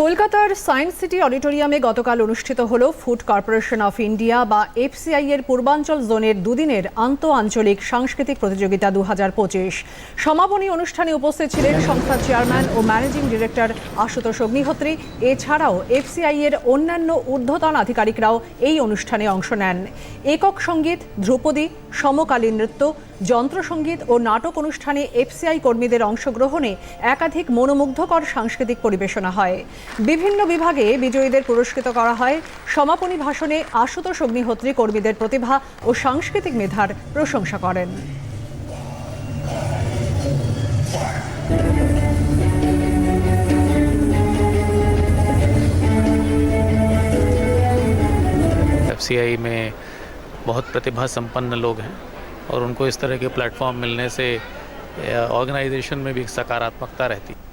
কলকাতার science city অডিটোরিয়ামে গতকাল অনুষ্ঠিত হল Food Corporation of India FCI FCI এর পূর্বাঞ্চল জোনের দুদিনের আন্ত আঞ্চলিক সাংস্কৃতিক প্রতিযোগিতা দু হাজার পঁচিশ। সমাপনী অনুষ্ঠানে উপস্থিত ছিলেন সংস্থার চেয়ারম্যান ও ম্যানেজিং ডিরেক্টর আশুতোষ অগ্নিহোত্রী। এছাড়াও এফসিআই এর অন্যান্য ঊর্ধ্বতন আধিকারিকরাও এই অনুষ্ঠানে অংশ নেন। একক সংগীত, ধ্রুপদী সমকালীন নৃত্য, যন্ত্রসঙ্গীত ও নাটক অনুষ্ঠানে এফসিআই কর্মীদের অংশগ্রহণে একাধিক মনোমুগ্ধকর সাংস্কৃতিক পরিবেশনা হয়। বিভিন্ন বিভাগে বিজয়ীদের পুরস্কৃত করা হয় সমাপনী ভাষণে আশুতোষ অগ্নিহোত্রী কর্মীদের প্রতিভা ও সাংস্কৃতিক মেধার প্রশংসা করেন एफ में बहुत प्रतिभा संपन्न लोग हैं और उनको इस तरह के प्लेटफॉर्म मिलने से ऑर्गेनाइजेशन में भी एक सकारात्मकता रहती है